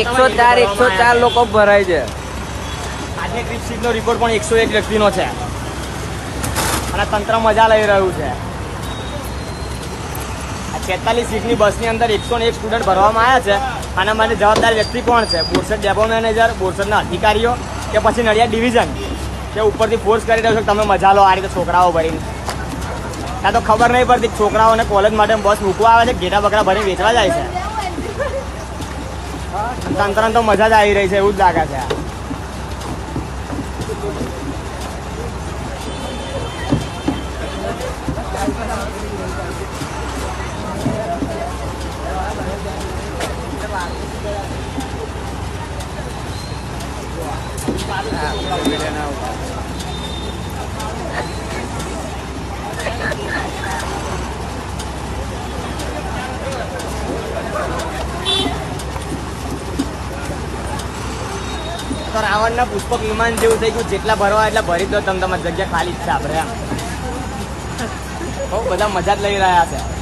એકસો ચાર એકસો ચાર લોકો ભરાય છે. આજે સીટનો રિપોર્ટ પણ એકસો એક વ્યક્તિનો છે. અને તંત્ર મજા લઈ રહ્યું છે. છેતાલીસ સીટની બસની અંદર એકસો એક સ્ટુડન્ટ ભરવામાં આવ્યા છે. અને મને જવાબદાર વ્યક્તિ કોણ છે? બોરસદ ડેપો મેનેજર બોરસદના અધિકારીઓ કે પછી નડિયાદ ડિવિઝન કે ઉપરથી ફોર્સ કરી રહ્યો છે તમે મજા લો આ રીતે છોકરાઓ ભરીને. ત્યાં તો ખબર નહીં પડતી કે છોકરાઓને કોલેજ માટે બસ મૂકવા આવે છે, ઘેટા બકરા ભરી વેચવા જાય છે. તંત્ર તો મજા જ આવી રહી છે, એવું જ લાગે છે. તો રાવણના પુષ્પક વિમાન જેવું થઈ ગયું. જેટલા ભરવા એટલા ભરી દો. તમે તમારી જગ્યા ખાલી જ છે આપણે એમ. બહુ બધા મજા જ લઈ રહ્યા છે.